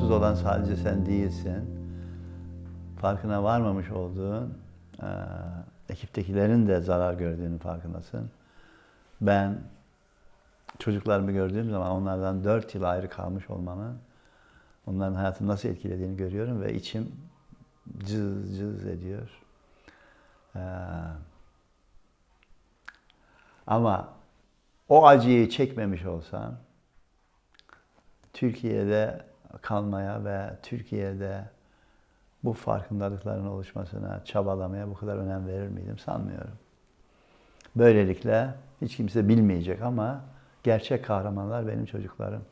olan sadece sen değilsin. Farkına varmamış olduğun eee, ekiptekilerin de zarar gördüğünün farkındasın. Ben çocuklarımı gördüğüm zaman onlardan dört yıl ayrı kalmış olmanın onların hayatını nasıl etkilediğini görüyorum ve içim cız cız ediyor. Eee, ama o acıyı çekmemiş olsam Türkiye'de kalmaya ve Türkiye'de bu farkındalıkların oluşmasına, çabalamaya bu kadar önem verir miydim sanmıyorum. Böylelikle hiç kimse bilmeyecek ama gerçek kahramanlar benim çocuklarım.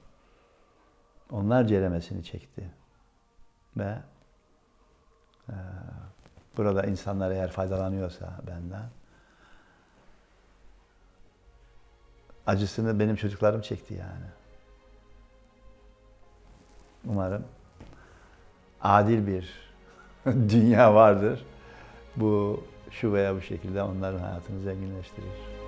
Onlar ceremesini çekti. Ve eee, burada insanlar eğer faydalanıyorsa benden, acısını benim çocuklarım çekti yani. Umarım adil bir dünya vardır. Bu şu veya bu şekilde onların hayatını zenginleştirir.